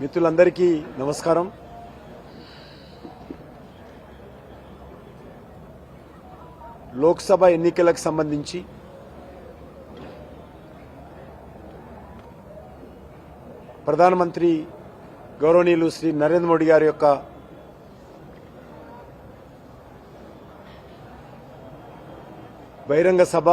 మిత్రులందరికీ నమస్కారం. లోక్సభ ఎన్నికలకు సంబంధించి ప్రధానమంత్రి గౌరవనీయులు శ్రీ నరేంద్ర మోడీ గారి యొక్క బహిరంగ సభ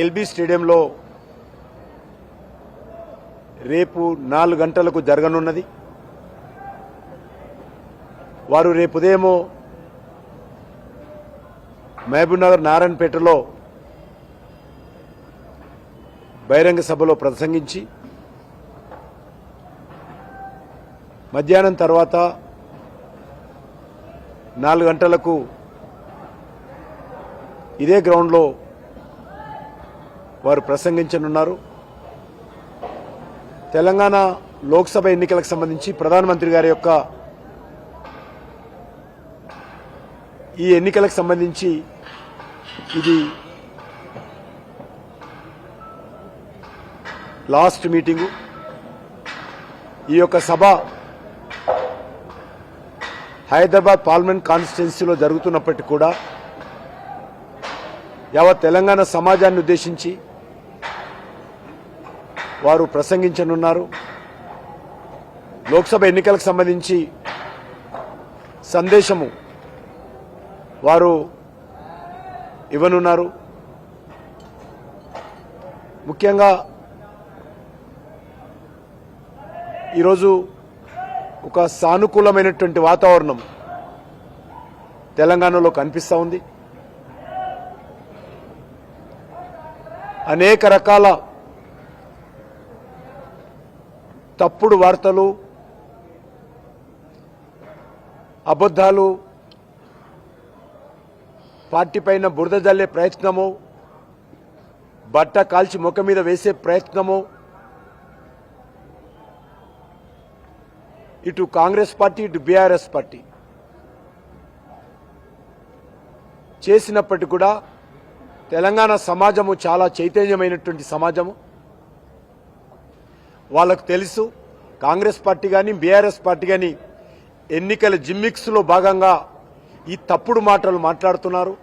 ఎల్బీ స్టేడియంలో రేపు నాలుగు గంటలకు జరగనున్నది. వారు రేపు ఉదయము మహబూబ్నగర్ నారాయణపేటలో బహిరంగ సభలో ప్రసంగించి మధ్యాహ్నం తర్వాత నాలుగు గంటలకు ఇదే గ్రౌండ్లో వారు ప్రసంగించనున్నారు. తెలంగాణ లోక్సభ ఎన్నికలకు సంబంధించి ప్రధానమంత్రి గారి యొక్క ఈ ఎన్నికలకు సంబంధించి ఇది లాస్ట్ మీటింగు. ఈ యొక్క సభ హైదరాబాద్ పార్లమెంట్ కాన్స్టిట్యున్సీలో జరుగుతున్నప్పటికీ కూడా యావత్ తెలంగాణ సమాజాన్ని ఉద్దేశించి వారు ప్రసంగించనున్నారు. లోక్సభ ఎన్నికలకు సంబంధించి సందేశము వారు ఇవ్వనున్నారు. ముఖ్యంగా ఈరోజు ఒక సానుకూలమైనటువంటి వాతావరణం తెలంగాణలో కనిపిస్తూ ఉంది. అనేక రకాల తప్పుడు వార్తలు అబద్ధాలు పార్టీ పైన బురద జల్లే ప్రయత్నము బట్ట కాల్చి ముఖం మీద వేసే ప్రయత్నము ఇటు కాంగ్రెస్ పార్టీ ఇటు బీఆర్ఎస్ పార్టీ. చేసినప్పటికీ కూడా తెలంగాణ సమాజము చాలా చైతన్యమైనటువంటి సమాజము. వాళ్ళకు తెలుసు. కాంగ్రెస్ పార్టీ కానీ బీఆర్ఎస్ పార్టీ కానీ ఎన్నికల జిమ్మిక్స్లో భాగంగా ఈ తప్పుడు మాటలు మాట్లాడుతున్నారు.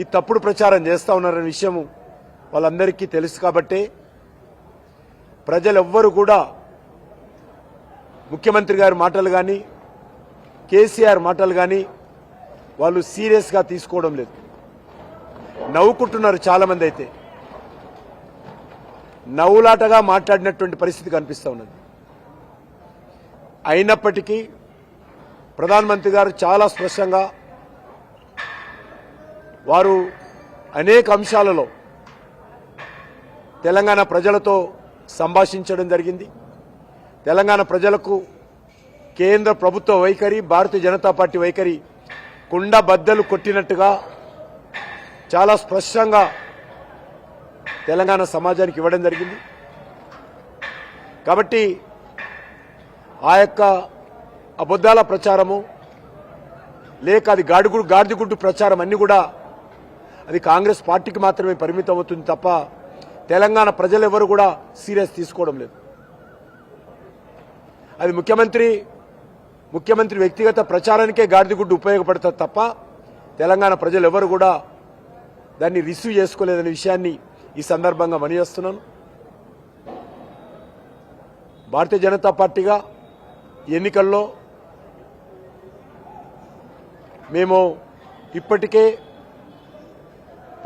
ఈ తప్పుడు ప్రచారం చేస్తా ఉన్నారనే విషయము వాళ్ళందరికీ తెలుసు కాబట్టే ప్రజలెవ్వరూ కూడా ముఖ్యమంత్రి గారి మాటలు కానీ కేసీఆర్ మాటలు కానీ వాళ్ళు సీరియస్గా తీసుకోవడం లేదు. నవ్వుకుంటున్నారు చాలామంది అయితే. నవ్వులాటగా మాట్లాడినటువంటి పరిస్థితి కనిపిస్తూ ఉన్నది. అయినప్పటికీ ప్రధానమంత్రి గారు చాలా స్పష్టంగా వారు అనేక అంశాలలో తెలంగాణ ప్రజలతో సంభాషించడం జరిగింది. తెలంగాణ ప్రజలకు కేంద్ర ప్రభుత్వ వైఖరి భారతీయ జనతా పార్టీ వైఖరి కుండ బద్దలు కొట్టినట్టుగా చాలా స్పష్టంగా తెలంగాణ సమాజానికి ఇవ్వడం జరిగింది. కాబట్టి ఆ యొక్క అబద్ధాల ప్రచారము లేక అది గాడిగుడు గాడిదిగుడ్డు ప్రచారం అన్ని కూడా అది కాంగ్రెస్ పార్టీకి మాత్రమే పరిమితం అవుతుంది తప్ప తెలంగాణ ప్రజలెవరు కూడా సీరియస్ తీసుకోవడం లేదు. అది ముఖ్యమంత్రి ముఖ్యమంత్రి వ్యక్తిగత ప్రచారానికే గాడిదిగుడ్డు ఉపయోగపడతారు తప్ప తెలంగాణ ప్రజలు ఎవరు కూడా దాన్ని రిసీవ్ చేసుకోలేదనే విషయాన్ని ఈ సందర్భంగా మనిచేస్తున్నాను భారతీయ జనతా పార్టీగా ఎన్నికల్లో మేము ఇప్పటికే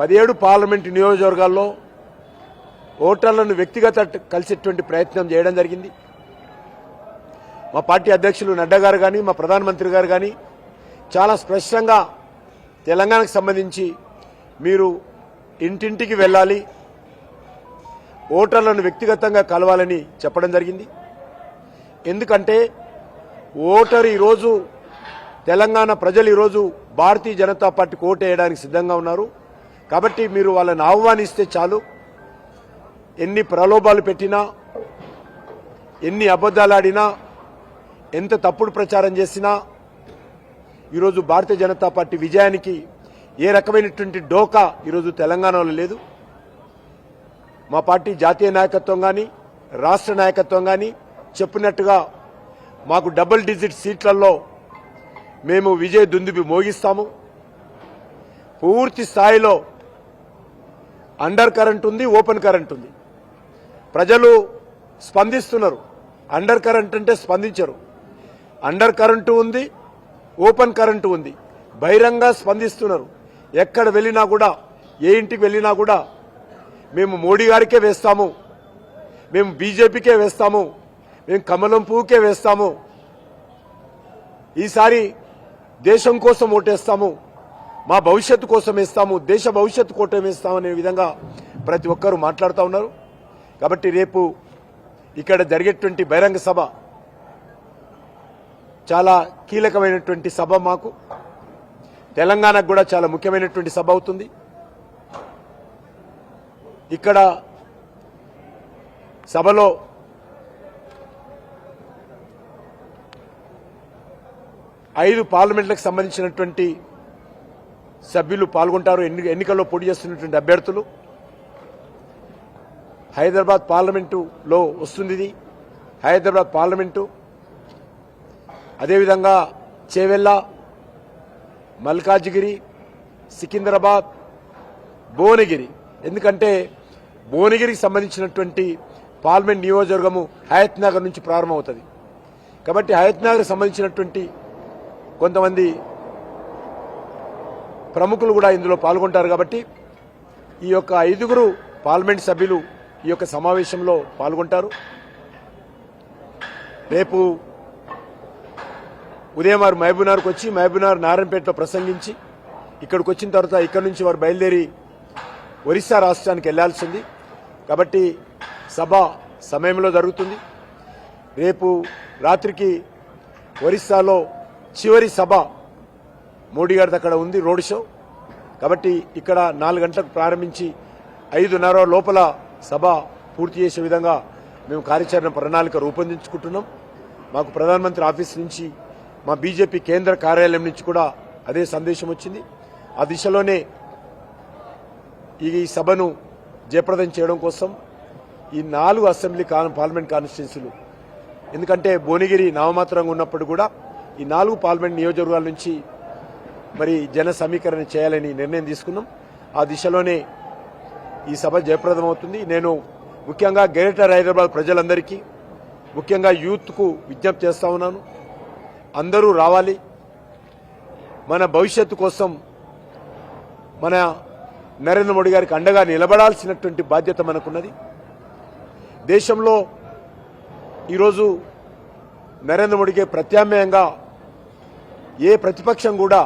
పదిహేడు పార్లమెంటు నియోజకవర్గాల్లో ఓటర్లను వ్యక్తిగత కలిసేటువంటి ప్రయత్నం చేయడం జరిగింది. మా పార్టీ అధ్యక్షులు నడ్డా గారు కానీ మా ప్రధానమంత్రి గారు కానీ చాలా స్పష్టంగా తెలంగాణకు సంబంధించి మీరు ఇంటింటికి వెళ్ళాలి ఓటర్లను వ్యక్తిగతంగా కలవాలని చెప్పడం జరిగింది. ఎందుకంటే ఓటరు ఈరోజు తెలంగాణ ప్రజలు ఈరోజు భారతీయ జనతా పార్టీకి ఓటు వేయడానికి సిద్ధంగా ఉన్నారు. కాబట్టి మీరు వాళ్ళని ఆహ్వానిస్తే చాలు. ఎన్ని ప్రలోభాలు పెట్టినా ఎన్ని అబద్ధాలు ఆడినా ఎంత తప్పుడు ప్రచారం చేసినా ఈరోజు భారతీయ జనతా పార్టీ విజయానికి ఏ రకమైనటువంటి డోకా ఈరోజు తెలంగాణలో లేదు. మా పార్టీ జాతీయ నాయకత్వం కానీ రాష్ట్ర నాయకత్వం కానీ చెప్పినట్టుగా మాకు డబుల్ డిజిట్ సీట్లలో మేము విజయ దుందుబి మోగిస్తాము. పూర్తి స్థాయిలో అండర్ కరెంట్ ఉంది ఓపెన్ కరెంట్ ఉంది. ప్రజలు స్పందిస్తున్నారు. అండర్ కరెంట్ అంటే స్పందించరు. అండర్ కరెంటు ఉంది ఓపెన్ కరెంటు ఉంది. బహిరంగ స్పందిస్తున్నారు. ఎక్కడ వెళ్ళినా కూడా ఏ ఇంటికి వెళ్ళినా కూడా మేము మోడీ గారికే వేస్తాము. మేము బీజేపీకే వేస్తాము. మేము కమలం పువ్వుకే వేస్తాము. ఈసారి దేశం కోసం ఓటేస్తాము. మా భవిష్యత్తు కోసం వేస్తాము. దేశ భవిష్యత్తు కోసం వేస్తామనే విధంగా ప్రతి ఒక్కరూ మాట్లాడుతూ ఉన్నారు. కాబట్టి రేపు ఇక్కడ జరిగేటువంటి బహిరంగ సభ చాలా కీలకమైనటువంటి సభ మాకు. తెలంగాణకు కూడా చాలా ముఖ్యమైనటువంటి సభ అవుతుంది. ఇక్కడ సభలో ఐదు పార్లమెంట్లకు సంబంధించినటువంటి సభ్యులు పాల్గొంటారు. ఎన్ని ఎన్నికల్లో పోటీ చేస్తున్నటువంటి అభ్యర్థులు. హైదరాబాద్ పార్లమెంటులో వస్తుంది ఇది హైదరాబాద్ పార్లమెంటు. అదేవిధంగా చేవెల్ల మల్కాజ్గిరి సికింద్రాబాద్ భువనగిరి. ఎందుకంటే భువనగిరికి సంబంధించినటువంటి పార్లమెంట్ నియోజకవర్గము హయత్ నగర్ నుంచి ప్రారంభమవుతుంది. కాబట్టి హయత్ నగర్ సంబంధించినటువంటి కొంతమంది ప్రముఖులు కూడా ఇందులో పాల్గొంటారు కాబట్టి ఈ యొక్క ఐదుగురు పార్లమెంట్ సభ్యులు ఈ యొక్క సమావేశంలో పాల్గొంటారు. రేపు ఉదయం వారు మహబూబ్నగర్కి వచ్చి మహబూబ్నగర్ నారాయణపేటలో ప్రసంగించి ఇక్కడికి వచ్చిన తర్వాత ఇక్కడి నుంచి వారు బయలుదేరి ఒరిస్సా రాష్ట్రానికి వెళ్ళాల్సింది కాబట్టి సభ సమయంలో జరుగుతుంది. రేపు రాత్రికి ఒరిస్సాలో చివరి సభ మోడీ గారిది అక్కడ ఉంది రోడ్ షో. కాబట్టి ఇక్కడ నాలుగు గంటలకు ప్రారంభించి ఐదున్నర లోపల సభ పూర్తి చేసే విధంగా మేము కార్యాచరణ ప్రణాళిక రూపొందించుకుంటున్నాం. మాకు ప్రధానమంత్రి ఆఫీస్ నుంచి మా బీజేపీ కేంద్ర కార్యాలయం నుంచి కూడా అదే సందేశం వచ్చింది. ఆ దిశలోనే ఈ సభను జయప్రదం చేయడం కోసం ఈ నాలుగు అసెంబ్లీ కాన్- పార్లమెంట్ కాన్స్టిట్యున్సీలు. ఎందుకంటే భువనగిరి నామమాత్రంగా ఉన్నప్పుడు కూడా ఈ నాలుగు పార్లమెంట్ నియోజకవర్గాల నుంచి మరి జన సమీకరణ చేయాలని నిర్ణయం తీసుకున్నాం. ఆ దిశలోనే ఈ సభ జయప్రదం అవుతుంది. నేను ముఖ్యంగా గ్రేటర్ హైదరాబాద్ ప్రజలందరికీ ముఖ్యంగా యూత్కు విజ్ఞప్తి చేస్తా ఉన్నాను. అందరూ రావాలి. మన భవిష్యత్తు కోసం మన నరేంద్ర మోడీ గారికి అండగా నిలబడాల్సినటువంటి బాధ్యత మనకున్నది. దేశంలో ఈరోజు నరేంద్ర మోడీకి ప్రత్యామ్నాయంగా ఏ ప్రతిపక్షం కూడా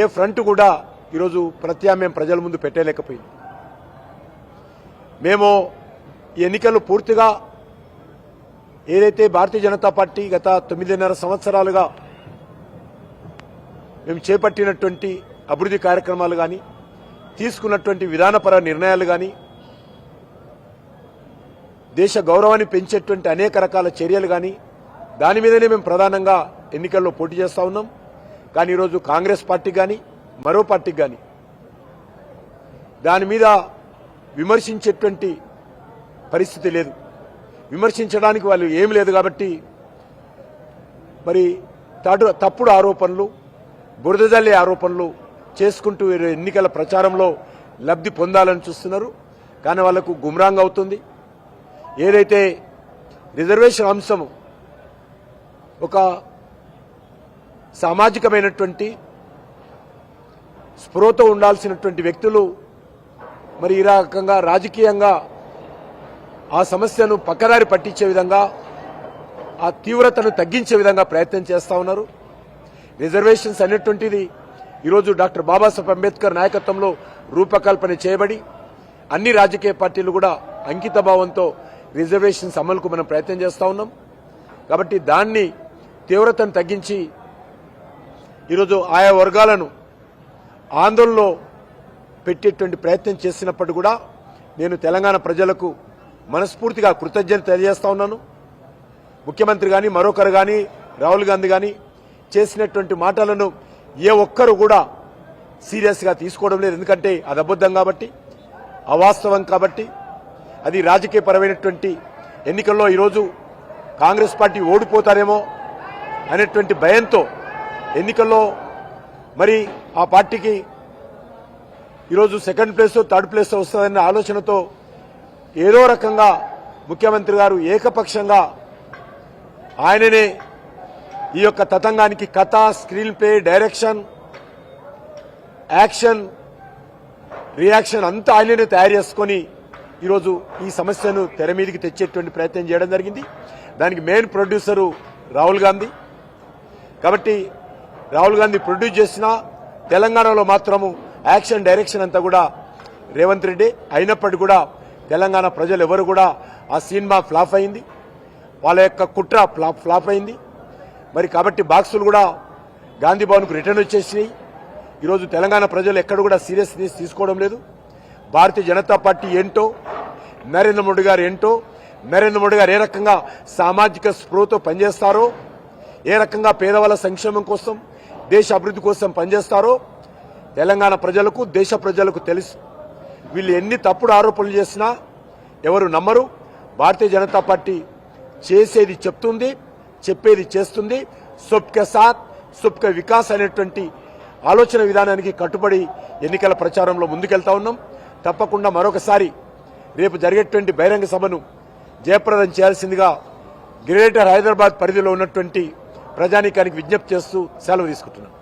ఏ ఫ్రంట్ కూడా ఈరోజు ప్రత్యామ్నాయం ప్రజల ముందు పెట్టలేకపోయింది. మేము ఈ ఎన్నికలు పూర్తిగా ఏదైతే భారతీయ జనతా పార్టీ గత తొమ్మిదిన్నర సంవత్సరాలుగా మేము చేపట్టినటువంటి అభివృద్ధి కార్యక్రమాలు కానీ తీసుకున్నటువంటి విధానపర నిర్ణయాలు కానీ దేశ గౌరవాన్ని పెంచేటువంటి అనేక రకాల చర్యలు కానీ దాని మీదనే మేము ప్రధానంగా ఎన్నికల్లో పోటీ చేస్తూ ఉన్నాం. కానీ ఈరోజు కాంగ్రెస్ పార్టీ కానీ మరో పార్టీకి కానీ దాని మీద విమర్శించేటువంటి పరిస్థితి లేదు. విమర్శించడానికి వాళ్ళు ఏమి లేదు కాబట్టి మరి తడు తప్పుడు ఆరోపణలు బురదజల్లే ఆరోపణలు చేసుకుంటూ వీరు ఎన్నికల ప్రచారంలో లబ్ధి పొందాలని చూస్తున్నారు. కానీ వాళ్ళకు గుమ్రాంగ్ అవుతుంది. ఏదైతే రిజర్వేషన్ అంశం ఒక సామాజికమైనటువంటి స్పృహతో ఉండాల్సినటువంటి వ్యక్తులు మరి ఈ రకంగా రాజకీయంగా ఆ సమస్యను పక్కదారి పట్టించే విధంగా ఆ తీవ్రతను తగ్గించే విధంగా ప్రయత్నం చేస్తూ ఉన్నారు. రిజర్వేషన్స్ అనేటువంటిది ఈరోజు డాక్టర్ బాబాసాహెబ్ అంబేద్కర్ నాయకత్వంలో రూపకల్పన చేయబడి అన్ని రాజకీయ పార్టీలు కూడా అంకిత భావంతో రిజర్వేషన్స్ అమలుకు మనం ప్రయత్నం చేస్తూ ఉన్నాం. కాబట్టి దాన్ని తీవ్రతను తగ్గించి ఈరోజు ఆయా వర్గాలను ఆందోళనలో పెట్టేటువంటి ప్రయత్నం చేసినప్పుడు కూడా నేను తెలంగాణ ప్రజలకు మనస్ఫూర్తిగా కృతజ్ఞత తెలియజేస్తా ఉన్నాను. ముఖ్యమంత్రి కానీ మరొకరు కానీ రాహుల్ గాంధీ కానీ చేసినటువంటి మాటలను ఏ ఒక్కరు కూడా సీరియస్గా తీసుకోవడం లేదు. ఎందుకంటే అది అబద్ధం కాబట్టి అవాస్తవం కాబట్టి అది రాజకీయపరమైనటువంటి ఎన్నికల్లో ఈరోజు కాంగ్రెస్ పార్టీ ఓడిపోతారేమో అనేటువంటి భయంతో ఎన్నికల్లో మరి ఆ పార్టీకి ఈరోజు సెకండ్ ప్లేస్ థర్డ్ ప్లేస్ వస్తుందన్న ఆలోచనతో ఏదో రకంగా ముఖ్యమంత్రి గారు ఏకపక్షంగా ఆయననే ఈ యొక్క తతంగానికి కథ screenplay direction action reaction అంతా ఆయననే తయారు చేసుకొని ఈరోజు ఈ సమస్యను తెర మీదకి తెచ్చేటువంటి ప్రయత్నం చేయడం జరిగింది. దానికి మెయిన్ ప్రొడ్యూసరు రాహుల్ గాంధీ. కాబట్టి రాహుల్ గాంధీ ప్రొడ్యూస్ చేసిన తెలంగాణలో మాత్రము యాక్షన్ డైరెక్షన్ అంతా కూడా రేవంత్ రెడ్డి. అయినప్పటికీ కూడా తెలంగాణ ప్రజలు ఎవరు కూడా ఆ సినిమా ఫ్లాప్ అయింది. వాళ్ళ యొక్క కుట్ర ఫ్లాప్ ఫ్లాప్ అయింది. మరి కాబట్టి బాక్సులు కూడా గాంధీ భవన్కు రిటర్న్ వచ్చేసినాయి. ఈరోజు తెలంగాణ ప్రజలు ఎక్కడ కూడా సీరియస్నెస్ తీసుకోవడం లేదు. భారతీయ జనతా పార్టీ ఏంటో నరేంద్ర మోడీ గారు ఏంటో నరేంద్ర మోడీ గారు ఏ రకంగా సామాజిక స్పృహతో పనిచేస్తారో ఏ రకంగా పేదవాళ్ళ సంక్షేమం కోసం దేశ అభివృద్ధి కోసం పనిచేస్తారో తెలంగాణ ప్రజలకు దేశ ప్రజలకు తెలుసు. వీళ్ళు ఎన్ని తప్పుడు ఆరోపణలు చేసినా ఎవరు నమ్మరు. భారతీయ జనతా పార్టీ చేసేది చెప్తుంది. చెప్పేది చేస్తుంది. సుప్క సాత్ సుబ్క వికాస్ అనేటువంటి ఆలోచన విధానానికి కట్టుబడి ఎన్నికల ప్రచారంలో ముందుకెళ్తా ఉన్నాం. తప్పకుండా మరొకసారి రేపు జరిగేటువంటి బహిరంగ సభను జయప్రదం చేయాల్సిందిగా గ్రేటర్ హైదరాబాద్ పరిధిలో ఉన్నటువంటి ప్రజానీకానికి విజ్ఞప్తి చేస్తూ సెలవు తీసుకుంటున్నాం.